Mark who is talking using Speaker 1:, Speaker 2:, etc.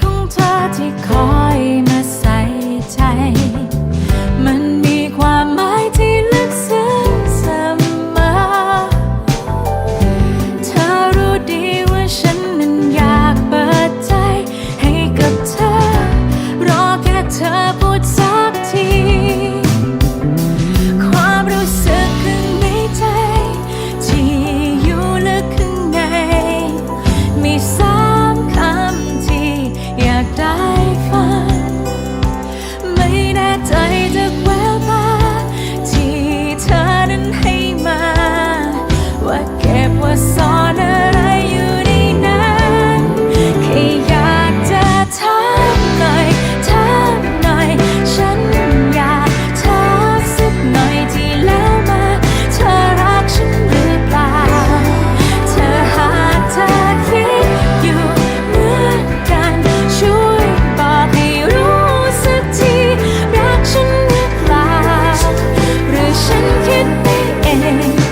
Speaker 1: ของเธอที่คอย él.